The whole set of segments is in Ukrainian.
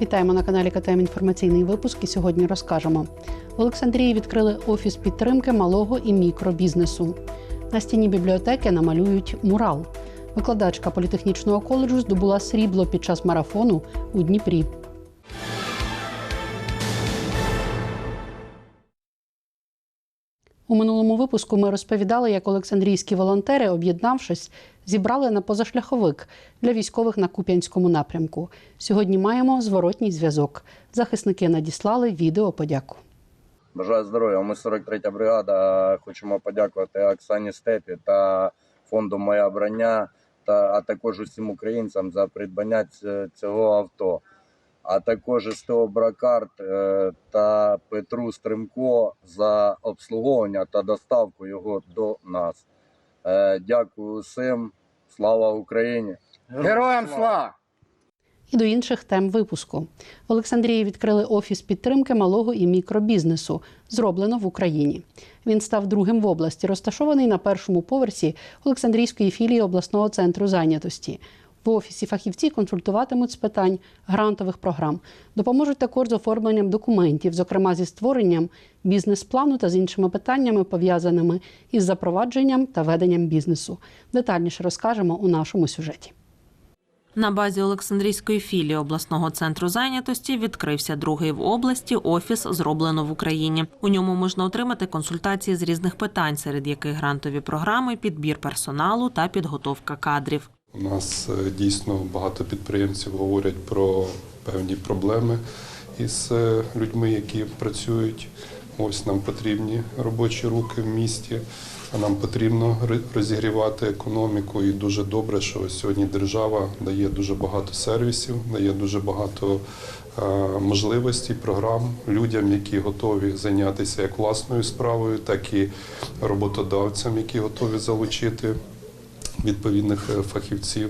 Вітаємо на каналі КТМ інформаційний випуск. І сьогодні розкажемо. В Олександрії відкрили офіс підтримки малого і мікробізнесу. На стіні бібліотеки намалюють мурал. Викладачка політехнічного коледжу здобула срібло під час марафону у Дніпрі. У минулому випуску ми розповідали, як Олександрійські волонтери, об'єднавшись, зібрали на позашляховик для військових на Куп'янському напрямку. Сьогодні маємо зворотній зв'язок. Захисники надіслали відео подяку. Бажаю здоров'я. Ми 43-я бригада. Хочемо подякувати Оксані Степі та фонду Моя броня, та а також усім українцям за придбання цього авто. А також СТО Бракарт е, та Петру Стримко за обслуговування та доставку його до нас. Е, Дякую усім. Слава Україні! Героям слава! І до інших тем випуску. В Олександрії відкрили офіс підтримки малого і мікробізнесу, зроблено в Україні. Він став другим в області, розташований на першому поверсі Олександрійської філії обласного центру зайнятості. В офісі фахівці консультуватимуть з питань грантових програм, допоможуть також з оформленням документів, зокрема зі створенням бізнес-плану та з іншими питаннями, пов'язаними із запровадженням та веденням бізнесу. Детальніше розкажемо у нашому сюжеті. На базі Олександрійської філії обласного центру зайнятості відкрився другий в області офіс зроблено в Україні. У ньому можна отримати консультації з різних питань, серед яких грантові програми, підбір персоналу та підготовка кадрів. У нас е, дійсно багато підприємців говорять про певні проблеми із е, людьми, які працюють. Ось нам потрібні робочі руки в місті, а нам потрібно розігрівати економіку. І дуже добре, що сьогодні держава дає дуже багато сервісів, дає дуже багато е, можливостей, програм людям, які готові зайнятися як власною справою, так і роботодавцям, які готові залучити відповідних е, фахівців,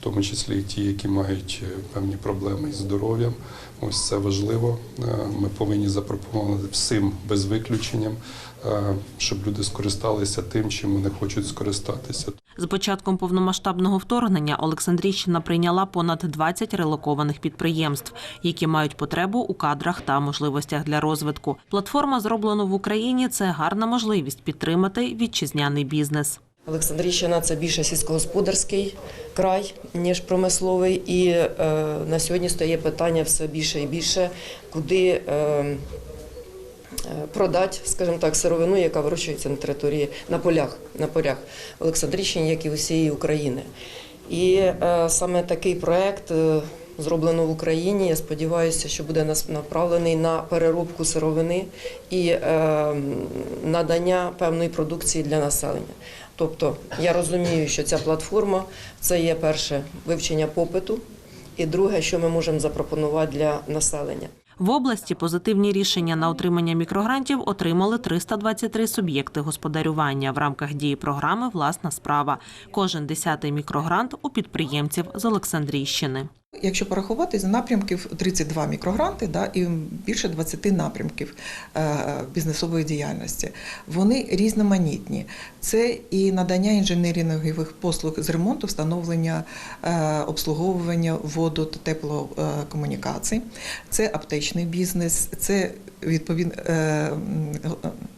в тому числі і ті, які мають е, певні проблеми із здоров'ям. Ось це важливо. Е, Ми повинні запропонувати всім без виключенням, щоб люди скористалися тим, чим вони хочуть скористатися. З початком повномасштабного вторгнення Олександрійщина прийняла понад 20 релокованих підприємств, які мають потребу у кадрах та можливостях для розвитку. Платформа зроблено в Україні. Це гарна можливість підтримати вітчизняний бізнес. Олександрійщина це більше сільськогосподарський край, ніж промисловий. І е, на сьогодні стає питання все більше і більше, куди е, е, продати, скажімо так, сировину, яка вирощується на території на полях, на полях Олександрійщини, як і усієї України. І е, саме такий проект. Зроблено в Україні. Я сподіваюся, що буде направлений на переробку сировини і е, надання певної продукції для населення. Тобто я розумію, що ця платформа це є перше вивчення попиту, і друге, що ми можемо запропонувати для населення. В області позитивні рішення на отримання мікрогрантів отримали 323 суб'єкти господарювання в рамках дії програми Власна справа. Кожен десятий мікрогрант у підприємців з Олександрійщини. Якщо порахувати з напрямків 32 мікрогранти, да, і більше 20 напрямків е, бізнесової діяльності, вони різноманітні. Це і надання інженерінгових послуг з ремонту, встановлення, е, обслуговування воду та теплокомунікацій, це аптечний бізнес, це відповідно е,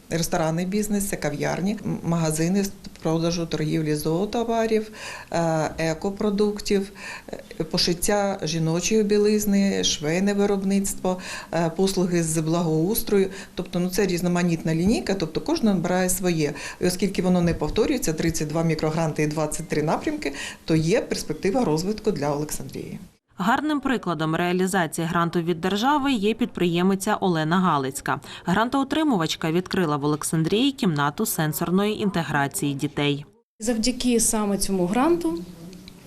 ресторанний бізнес, це кав'ярні, магазини з продажу торгівлі зоотоварів, е, екопродуктів, е, пошиття жіночої білизни, швейне виробництво, послуги з благоустрою. Тобто, ну це різноманітна лінійка, тобто кожен обирає своє. І оскільки воно не повторюється, 32 мікрогранти і 23 напрямки, то є перспектива розвитку для Олександрії. Гарним прикладом реалізації гранту від держави є підприємиця Олена Галицька. Грантоотримувачка відкрила в Олександрії кімнату сенсорної інтеграції дітей. Завдяки саме цьому гранту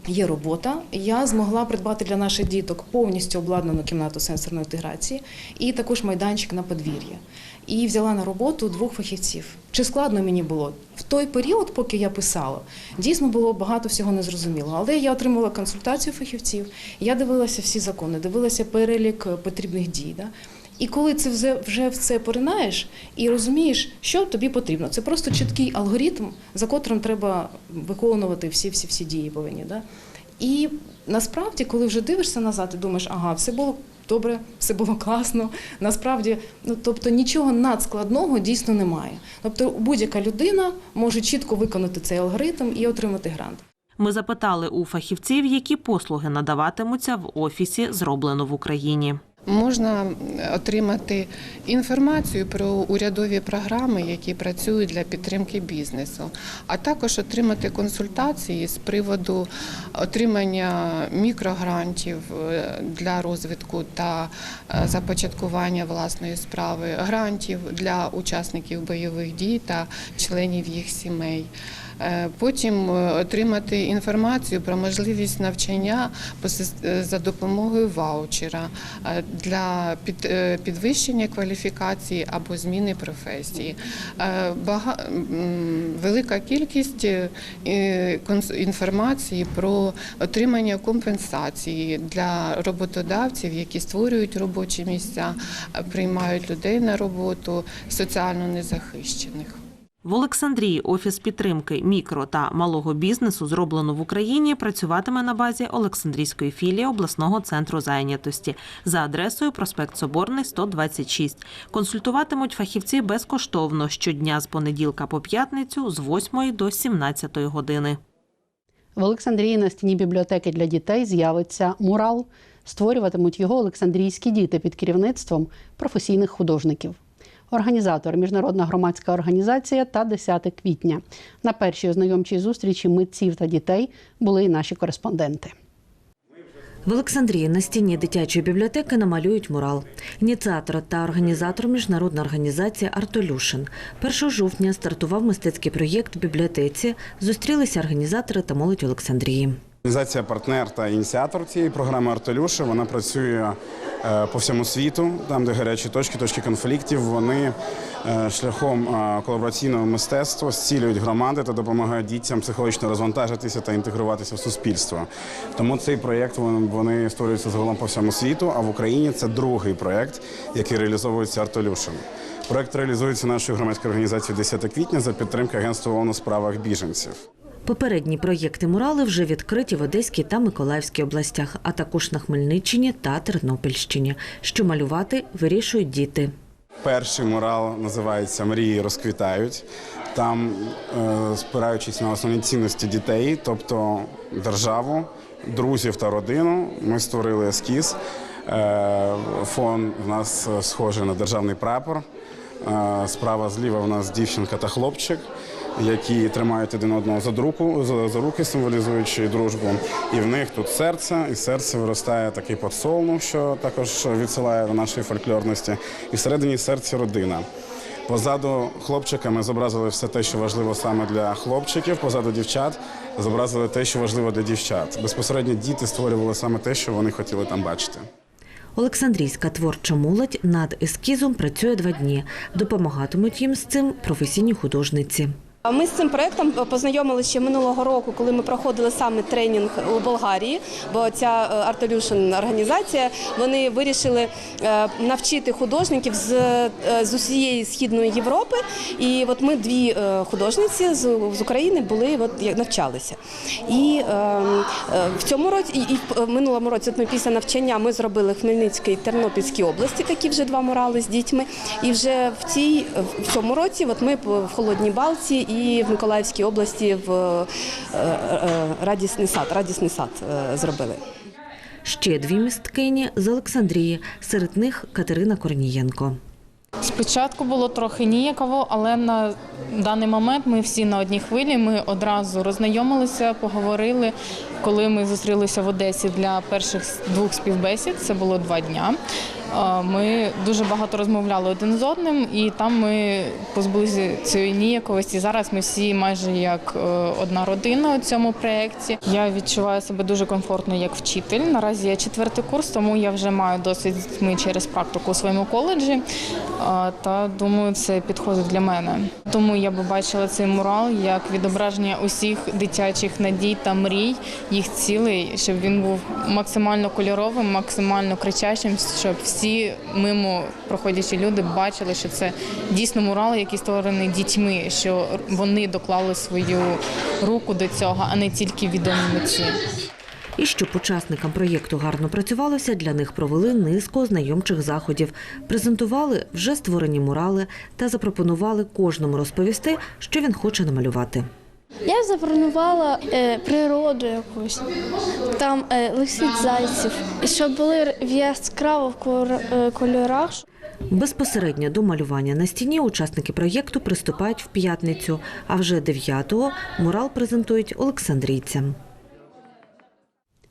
є робота. Я змогла придбати для наших діток повністю обладнану кімнату сенсорної інтеграції і також майданчик на подвір'я. І взяла на роботу двох фахівців. Чи складно мені було в той період, поки я писала, дійсно було багато всього незрозуміло. Але я отримала консультацію фахівців. Я дивилася всі закони, дивилася перелік потрібних дій. Да? І коли це вже, вже в це поринаєш і розумієш, що тобі потрібно, це просто чіткий алгоритм, за котрим треба виконувати всі всі всі дії повинні. Да? І насправді, коли вже дивишся назад і думаєш, ага, все було добре, все було класно. Насправді, ну тобто нічого надскладного дійсно немає. Тобто будь-яка людина може чітко виконати цей алгоритм і отримати грант. Ми запитали у фахівців, які послуги надаватимуться в офісі зроблено в Україні. Можна отримати інформацію про урядові програми, які працюють для підтримки бізнесу, а також отримати консультації з приводу отримання мікрогрантів е, для розвитку та е, започаткування власної справи, грантів для учасників бойових дій та членів їх сімей. Е, Потім е, отримати інформацію про можливість навчання е, за допомогою ваучера для підвищення кваліфікації або зміни професії. Велика кількість інформації про отримання компенсації для роботодавців, які створюють робочі місця, приймають людей на роботу соціально незахищених. В Олександрії офіс підтримки мікро та малого бізнесу зроблено в Україні працюватиме на базі Олександрійської філії обласного центру зайнятості за адресою проспект Соборний 126. Консультуватимуть фахівці безкоштовно щодня з понеділка по п'ятницю з 8 до 17 години. В Олександрії на стіні бібліотеки для дітей з'явиться мурал. Створюватимуть його Олександрійські діти під керівництвом професійних художників. Організатор міжнародна громадська організація та 10 квітня. На першій ознайомчій зустрічі митців та дітей були і наші кореспонденти. В Олександрії на стіні дитячої бібліотеки намалюють мурал. Ініціатор та організатор міжнародна організація Артолюшин. 1 жовтня стартував мистецький проєкт в бібліотеці. Зустрілися організатори та молодь Олександрії. Організація партнер та ініціатор цієї програми Артелюша. Вона працює е, по всьому світу, там, де гарячі точки, точки конфліктів. Вони е, шляхом е, колабораційного мистецтва зцілюють громади та допомагають дітям психологічно розвантажитися та інтегруватися в суспільство. Тому цей проєкт вон- вони створюються загалом по всьому світу. А в Україні це другий проєкт, який реалізовується Артелюшем. Проєкт реалізується нашою громадською організацією 10 квітня за підтримки Агентства ООН у справах біженців. Попередні проєкти мурали вже відкриті в Одеській та Миколаївській областях, а також на Хмельниччині та Тернопільщині. Що малювати вирішують діти. Перший мурал називається Мрії розквітають. Там, е, спираючись на основні цінності дітей, тобто державу, друзів та родину, ми створили ескіз. Е, Фон у нас е, схожий на державний прапор. Справа зліва у нас дівчинка та хлопчик, які тримають один одного за, друку, за, руки, символізуючи дружбу. І в них тут серце, і з серця виростає такий подсолнух, що також відсилає до нашої фольклорності. І всередині серця родина. Позаду хлопчика ми зобразили все те, що важливо саме для хлопчиків. Позаду дівчат зобразили те, що важливо для дівчат. Безпосередньо діти створювали саме те, що вони хотіли там бачити. Олександрійська творча молодь над ескізом працює два дні. Допомагатимуть їм з цим професійні художниці. Ми з цим проектом познайомилися ще минулого року, коли ми проходили саме тренінг у Болгарії. Бо ця Артолюшин організація вони вирішили е, навчити художників з, е, з усієї східної Європи. І от ми дві е, художниці з, з України були, от навчалися. І е, е, в цьому році, і, і в минулому році, от ми після навчання ми зробили Хмельницькій і Тернопільській області такі вже два мурали з дітьми. І вже в цій в цьому році, от ми в холодній балці і в Миколаївській області в е, е, радісний сад, радісний сад е, зробили. Ще дві місткині з Олександрії. Серед них Катерина Корнієнко. Спочатку було трохи ніяково, але на даний момент ми всі на одній хвилі. Ми одразу роззнайомилися, поговорили. Коли ми зустрілися в Одесі для перших двох співбесід, це було два дня. Ми дуже багато розмовляли один з одним, і там ми позбулися цієї ніяковості. Зараз ми всі майже як е, одна родина у цьому проєкті. Я відчуваю себе дуже комфортно як вчитель. Наразі я четвертий курс, тому я вже маю досвід дітьми через практику у своєму коледжі. Та думаю, це підходить для мене. Тому я би бачила цей мурал як відображення усіх дитячих надій та мрій, їх цілей, щоб він був максимально кольоровим, максимально кричащим, щоб всі мимо проходячі люди бачили, що це дійсно мурал, який створений дітьми, що вони доклали свою руку до цього, а не тільки відомі митці. І щоб учасникам проєкту гарно працювалося, для них провели низку ознайомчих заходів, презентували вже створені мурали та запропонували кожному розповісти, що він хоче намалювати. Я запропонувала е, природу якусь, там е, лисиць зайців, і щоб були в яскраво в е, кольорах. Безпосередньо до малювання на стіні учасники проєкту приступають в п'ятницю, а вже 9-го мурал презентують олександрійцям.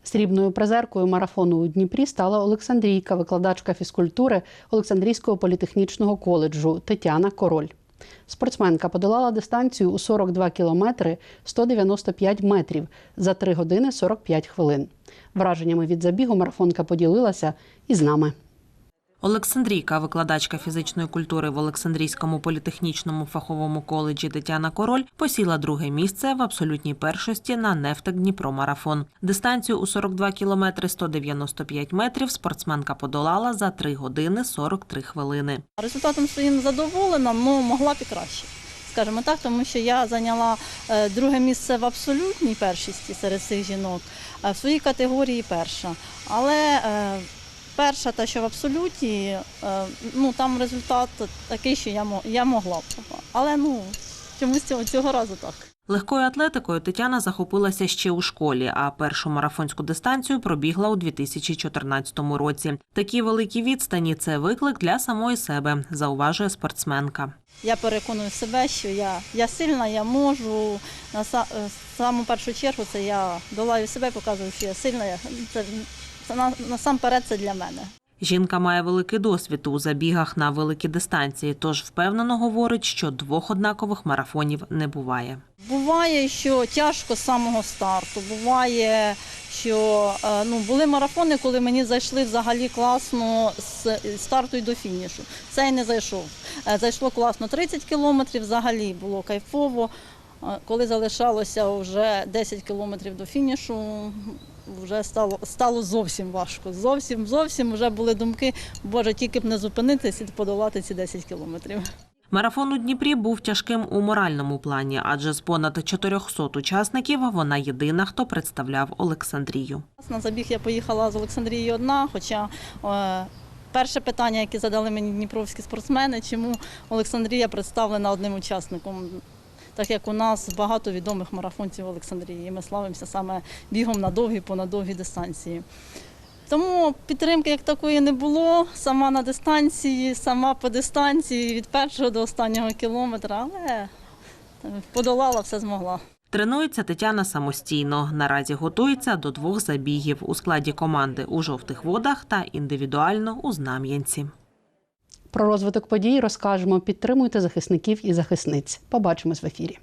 Срібною призеркою марафону у Дніпрі стала Олександрійка, викладачка фізкультури Олександрійського політехнічного коледжу Тетяна Король. Спортсменка подолала дистанцію у 42 кілометри 195 метрів за 3 години 45 хвилин. Враженнями від забігу марафонка поділилася із нами. Олександрійка, викладачка фізичної культури в Олександрійському політехнічному фаховому коледжі Тетяна Король, посіла друге місце в абсолютній першості на Нефтек Дніпро марафон. Дистанцію у 42 кілометри 195 метрів спортсменка подолала за 3 години 43 хвилини. Результатом своїм задоволена, але могла б і краще. Скажімо так, тому що я зайняла е, друге місце в абсолютній першості серед цих жінок, в своїй категорії перша. Але е, перша, та що в абсолюті, е, ну там результат такий, що я, я могла б. Але ну чомусь цього, цього разу так. Легкою атлетикою Тетяна захопилася ще у школі, а першу марафонську дистанцію пробігла у 2014 році. Такі великі відстані це виклик для самої себе, зауважує спортсменка. Я переконую себе, що я, я сильна, я можу. На е, саму першу чергу це я долаю себе, показую, що я сильна. Це, це на- насамперед це для мене. Жінка має великий досвід у забігах на великі дистанції, тож впевнено говорить, що двох однакових марафонів не буває. Буває, що тяжко з самого старту. Буває, що е, ну, були марафони, коли мені зайшли взагалі класно з старту й до фінішу. Цей не зайшов. Е, Зайшло класно 30 кілометрів, взагалі було кайфово. Е, Коли залишалося вже 10 кілометрів до фінішу, вже стало, стало зовсім важко. Зовсім, зовсім вже були думки, боже, тільки б не зупинитись і подолати ці 10 кілометрів. Марафон у Дніпрі був тяжким у моральному плані, адже з понад 400 учасників вона єдина, хто представляв Олександрію. На забіг я поїхала з Олександрії одна, хоча е, перше питання, яке задали мені дніпровські спортсмени, чому Олександрія представлена одним учасником. Так як у нас багато відомих марафонців в Олександрії, і ми славимося саме бігом на довгі, понадовгі дистанції. Тому підтримки як такої не було. Сама на дистанції, сама по дистанції від першого до останнього кілометра, але е, подолала, все змогла. Тренується Тетяна самостійно. Наразі готується до двох забігів у складі команди у жовтих водах та індивідуально у Знам'янці. Про розвиток подій розкажемо. Підтримуйте захисників і захисниць. Побачимось в ефірі.